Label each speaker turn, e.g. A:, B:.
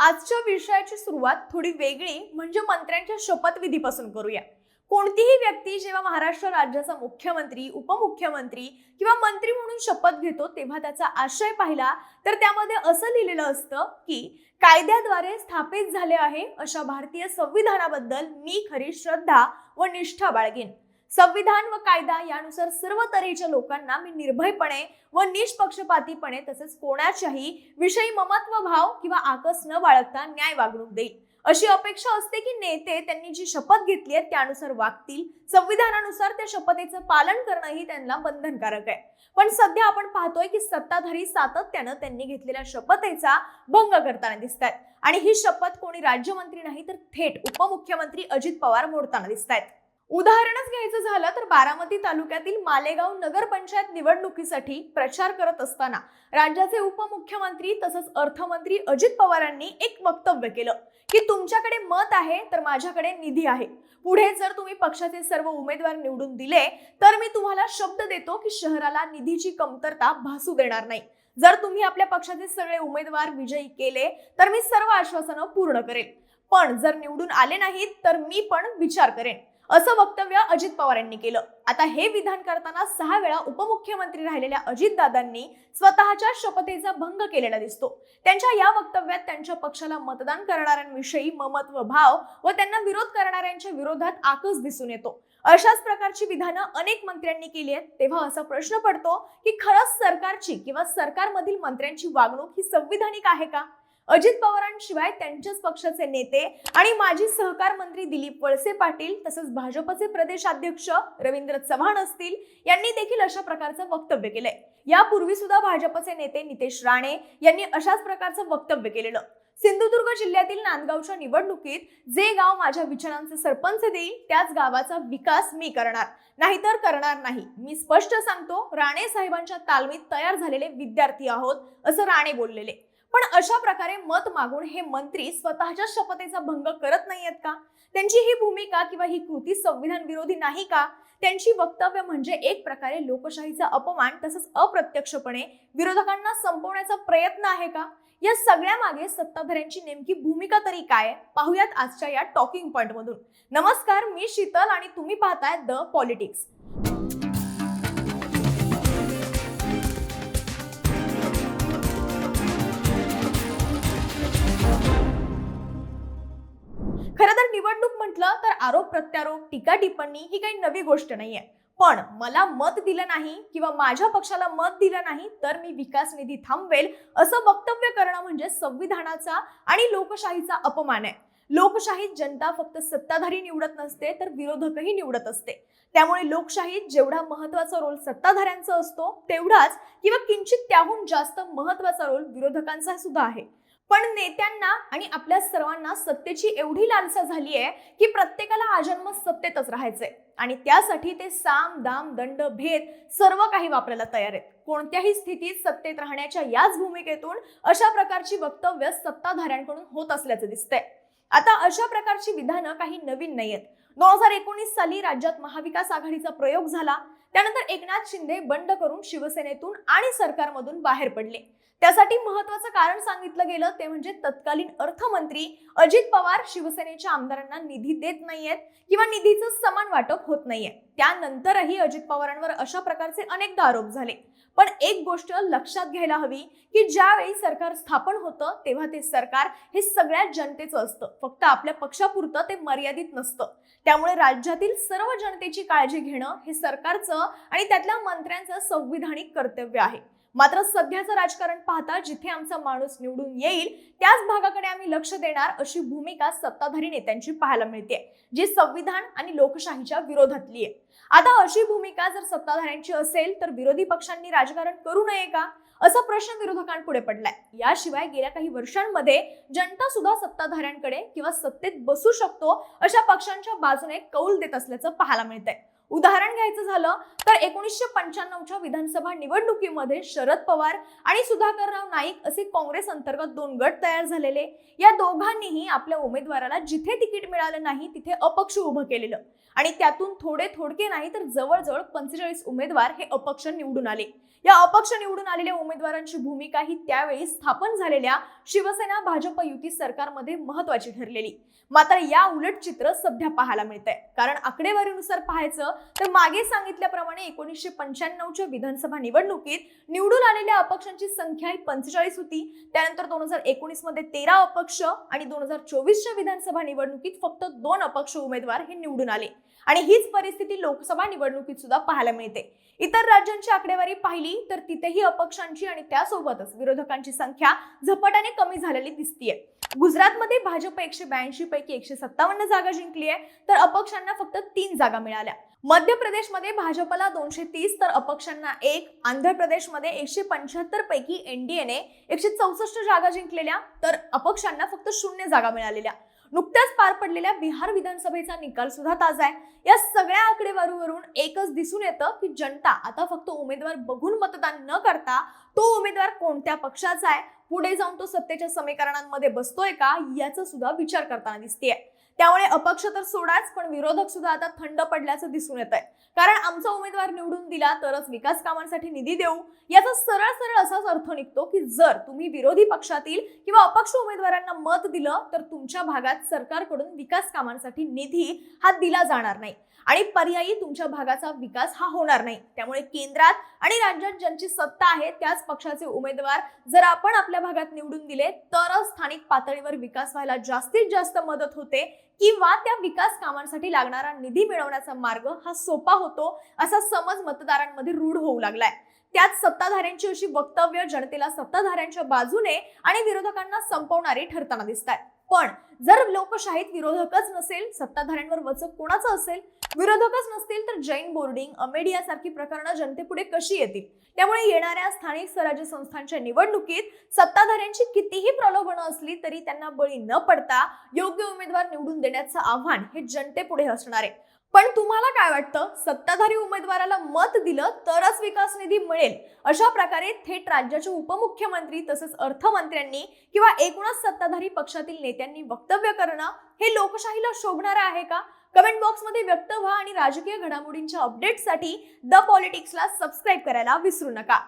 A: आजच्या विषयाची सुरुवात थोडी वेगळी म्हणजे मंत्र्यांच्या शपथविधीपासून करूया. कोणतीही व्यक्ती जेव्हा महाराष्ट्र राज्याचा मुख्यमंत्री उपमुख्यमंत्री किंवा मंत्री म्हणून शपथ घेतो तेव्हा त्याचा आशय पाहिला तर त्यामध्ये असं लिहिलेलं असतं की कायद्याद्वारे स्थापित झाले आहे अशा भारतीय संविधानाबद्दल मी खरी श्रद्धा व निष्ठा बाळगेन. संविधान व कायदा यानुसार सर्व तऱ्हेच्या लोकांना मी निर्भयपणे व निष्पक्षपातीपणे तसेच कोणाच्याही विषयी ममत्व भाव किंवा आकस न बाळगता न्याय वागणूक देईल. अशी अपेक्षा असते की नेते त्यांनी जी शपथ घेतली आहे त्यानुसार वागतील. संविधानानुसार त्या शपथेचं पालन करणंही त्यांना बंधनकारक आहे. पण सध्या आपण पाहतोय की सत्ताधारी सातत्यानं त्यांनी घेतलेल्या शपथेचा भंग करताना दिसत आहेत आणि ही शपथ कोणी राज्यमंत्री नाही तर थेट उपमुख्यमंत्री अजित पवार मोडताना दिसत आहेत उदाहरणच घ्यायचं झालं तर बारामती तालुक्यातील मालेगाव नगरपंचायत निवडणुकीसाठी प्रचार करत असताना राज्याचे उपमुख्यमंत्री तसंच अर्थमंत्री अजित पवारांनी एक वक्तव्य केलं की तुमच्याकडे मत आहे तर माझ्याकडे निधी आहे. पुढे जर तुम्ही पक्षाचे सर्व उमेदवार निवडून दिले तर मी तुम्हाला शब्द देतो की शहराला निधीची कमतरता भासू देणार नाही. जर तुम्ही आपल्या पक्षाचे सगळे उमेदवार विजयी केले तर मी सर्व आश्वासनं पूर्ण करेन पण जर निवडून आले नाहीत तर मी पण विचार करेन. असं वक्तव्य अजित पवार यांनी केलं. आता हे विधान करताना सहा वेळा उपमुख्यमंत्री राहिलेल्या अजितदादांनी स्वतःच्या शपथेचा भंग केलेला दिसतो. त्यांच्या या वक्तव्यात त्यांच्या पक्षाला मतदान करणाऱ्यांविषयी ममत्व भाव व त्यांना विरोध करणाऱ्यांच्या विरोधात आकस दिसून येतो. अशाच प्रकारची विधानं अनेक मंत्र्यांनी केली आहेत. तेव्हा असा प्रश्न पडतो की खरंच सरकारची किंवा सरकारमधील मंत्र्यांची वागणूक ही संविधानिक आहे का? अजित पवारांशिवाय त्यांच्याच पक्षाचे नेते आणि माजी सहकार मंत्री दिलीप वळसे पाटील तसंच भाजपचे प्रदेशाध्यक्ष रवींद्र चव्हाण असतील यांनी देखील अशा प्रकारचं वक्तव्य केलंय. यापूर्वी सुद्धा भाजपचे नेते नितेश राणे यांनी अशाच प्रकारचं वक्तव्य केलेलं. सिंधुदुर्ग जिल्ह्यातील नांदगावच्या निवडणुकीत जे गाव माझ्या विचारांचे सरपंच देईल त्याच गावाचा विकास मी करणार. नाहीतर करणार नाही. मी स्पष्ट सांगतो राणे साहेबांच्या तालमीत तयार झालेले विद्यार्थी आहोत असं राणे बोललेले. पण अशा प्रकारे मत मागून हे मंत्री स्वतःच्या शपथेचा भंग करत नाहीयेत का? त्यांची ही भूमिका किंवा ही कृती संविधान विरोधी नाही का? त्यांची वक्तव्य म्हणजे एक प्रकारे लोकशाहीचा अपमान तसंच अप्रत्यक्षपणे विरोधकांना संपवण्याचा प्रयत्न आहे का? या सगळ्या मागे सत्ताधाऱ्यांची नेमकी भूमिका तरी काय? पाहूयात आजच्या या टॉकिंग पॉइंट मधून नमस्कार मी शीतल आणि तुम्ही पाहताय द पॉलिटिक्स. खरं तर निवडणूक म्हटलं तर आरोप प्रत्यारोप टीका टिप्पणी ही काही नवी गोष्ट नाहीये. पण मला मत दिलं नाही किंवा माझ्या पक्षाला मत दिलं नाही तर मी विकास निधी थांबवेल असं वक्तव्य करणं म्हणजे संविधानाचा आणि लोकशाहीचा अपमान आहे. लोकशाहीत जनता फक्त सत्ताधारी निवडत नसते तर विरोधकही निवडत असते. त्यामुळे लोकशाहीत जेवढा महत्त्वाचा रोल सत्ताधाऱ्यांचा असतो तेवढाच किंवा किंचित त्याहून जास्त महत्त्वाचा रोल विरोधकांचा सुद्धा आहे. पण नेत्यांना आणि आपल्या सर्वांना सत्तेची एवढी लालसा झाली आहे की प्रत्येकाला आजन्म सत्तेतच राहायचंय. आणि त्यासाठी ते साम दाम दंड भेद सर्व काही वापरायला तयार आहेत. कोणत्याही स्थितीत सत्तेत राहण्याच्या याच भूमिकेतून अशा प्रकारची वक्तव्य सत्ताधाऱ्यांकडून होत असल्याचं दिसतंय. आता अशा प्रकारची विधानं काही नवीन नाहीयेत. दोन हजार एकोणीस साली राज्यात महाविकास आघाडीचा प्रयोग झाला. त्यानंतर एकनाथ शिंदे बंड करून शिवसेनेतून आणि सरकारमधून बाहेर पडले. त्यासाठी महत्वाचं कारण सांगितलं गेलं ते म्हणजे तत्कालीन अर्थमंत्री अजित पवार शिवसेनेच्या आमदारांना निधी देत नाहीयेत किंवा निधीचं समान वाटप होत नाहीये. त्यानंतरही अजित पवारांवर अशा प्रकारचे अनेकदा आरोप झाले. पण एक गोष्ट लक्षात घ्यायला हवी की ज्यावेळी सरकार स्थापन होतं तेव्हा ते सरकार हे सगळ्या जनतेचं असतं. फक्त आपल्या पक्षापुरतं ते मर्यादित नसतं. त्यामुळे राज्यातील सर्व जनतेची काळजी घेणं हे सरकारचं आणि त्यातल्या मंत्र्यांचं संविधानिक कर्तव्य आहे. मात्र सध्याचं राजकारण पाहता जिथे आमचा माणूस निवडून येईल त्याच भागाकडे आम्ही लक्ष देणार अशी भूमिका सत्ताधारी नेत्यांची पाहायला मिळते जी संविधान आणि लोकशाहीच्या विरोधातली आहे. आता अशी भूमिका जर सत्ताधाऱ्यांची असेल तर विरोधी पक्षांनी राजकारण करू नये का? असा प्रश्न विरोधकांपुढे पडलाय. याशिवाय गेल्या काही वर्षांमध्ये जनता सुद्धा सत्ताधाऱ्यांकडे किंवा सत्तेत बसू शकतो अशा पक्षांच्या बाजूने कौल देत असल्याचं पाहायला मिळतंय. उदाहरण घ्यायचं झालं तर एकोणीसशे पंच्याण्णवच्या विधानसभा निवडणुकीमध्ये शरद पवार आणि सुधाकरराव नाईक असे काँग्रेस अंतर्गत दोन गट तयार झालेले. या दोघांनीही आपल्या उमेदवाराला जिथे तिकीट मिळालं नाही तिथे अपक्ष उभं केलेलं. आणि त्यातून थोडे थोडके नाही तर जवळजवळ पंचेचाळीस उमेदवार हे अपक्ष निवडून आले. या अपक्ष निवडून आलेल्या उमेदवारांची भूमिका ही त्यावेळी स्थापन झालेल्या शिवसेना भाजप युती सरकारमध्ये महत्वाची ठरलेली. मात्र या उलट चित्र सध्या पाहायला मिळतंय. कारण आकडेवारीनुसार पाहायचं तर मागे सांगितल्याप्रमाणे एकोणीसशे पंच्याण्णवच्या विधानसभा निवडणुकीत निवडून आलेल्या अपक्षांची संख्या ही पंचेचाळीस होती. त्यानंतर दोन हजार एकोणीसमध्ये तेरा अपक्ष आणि दोन हजार चोवीसच्या विधानसभा निवडणुकीत फक्त दोन अपक्ष उमेदवार हे निवडून आले. आणि हीच परिस्थिती लोकसभा निवडणुकीत सुद्धा पाहायला मिळते. इतर राज्यांची आकडेवारी पाहिली तर तिथेही अपक्षांची आणि त्यासोबतच विरोधकांची संख्या झपाट्याने कमी झालेली दिसतीये. गुजरातमध्ये भाजप एकशे ब्याऐंशी पैकी एकशे सत्तावन्न जागा जिंकली आहे तर अपक्षांना फक्त तीन जागा मिळाल्या. मध्य प्रदेशमध्ये भाजपला दोनशे तीस तर अपक्षांना एक. आंध्र प्रदेशमध्ये एकशे पंच्याहत्तर पैकी एनडीएने एकशे चौसष्ट जागा जिंकलेल्या तर अपक्षांना फक्त शून्य जागा मिळालेल्या. नुकत्याच पार पडलेल्या बिहार विधानसभेचा निकाल सुद्धा ताजा आहे. या सगळ्या आकडेवारीवरून एकच दिसून येतं की जनता आता फक्त उमेदवार बघून मतदान न करता तो उमेदवार कोणत्या पक्षाचा आहे पुढे जाऊन तो सत्तेच्या समीकरणांमध्ये बसतोय का याचा सुद्धा विचार करताना दिसतेय. त्यामुळे अपक्ष तर सोडाच पण विरोधक सुद्धा आता थंड पडल्याचं दिसून येत आहे कारण आमचा उमेदवार निवडून दिला तरच विकास कामांसाठी निधी देऊ. याचा सरळ सरळ असाच अर्थ निघतो की जर तुम्ही विरोधी पक्षातील किंवा अपक्ष उमेदवारांना मत दिलं तर तुमच्या भागात सरकारकडून विकास कामांसाठी निधी हा दिला जाणार नाही. आणि पर्यायी तुमच्या भागाचा विकास हा होणार नाही. त्यामुळे केंद्रात आणि राज्यात ज्यांची सत्ता आहे त्याच पक्षाचे उमेदवार जर आपण आपल्या भागात निवडून दिले तरच स्थानिक पातळीवर विकास व्हायला जास्तीत जास्त मदत होते किंवा त्या विकास कामांसाठी लागणारा निधी मिळवण्याचा मार्ग हा सोपा होतो असा समज मतदारांमध्ये रूढ होऊ लागलाय. त्यात सत्ताधाऱ्यांची अशी वक्तव्य जनतेला सत्ताधाऱ्यांच्या बाजूने आणि विरोधकांना संपवणारी ठरताना दिसत आहेत पण जर लोकशाहीत विरोधकच नसेल सत्ताधाऱ्यांवर वचक कोणाचं असेल? विरोधकच नसतील तर जैन बोर्डिंग अमेडिया सारखी प्रकरणं जनतेपुढे कशी येतील? त्यामुळे येणाऱ्या स्थानिक स्वराज्य संस्थांच्या निवडणुकीत सत्ताधाऱ्यांची कितीही प्रलोभनं असली तरी त्यांना बळी न पडता योग्य उमेदवार निवडून देण्याचं आव्हान हे जनतेपुढे असणार आहे. पण तुम्हाला काय वाटतं? सत्ताधारी उमेदवाराला मत दिलं तरच विकास निधी मिळेल. अशा प्रकारे थेट राज्याचे उपमुख्यमंत्री तसंच अर्थमंत्र्यांनी किंवा एकूणच सत्ताधारी पक्षातील नेत्यांनी वक्तव्य करणं हे लोकशाहीला शोभणारं आहे का? कमेंट बॉक्समध्ये व्यक्त व्हा आणि राजकीय घडामोडींच्या अपडेटसाठी द पॉलिटिक्सला सबस्क्राईब करायला विसरू नका.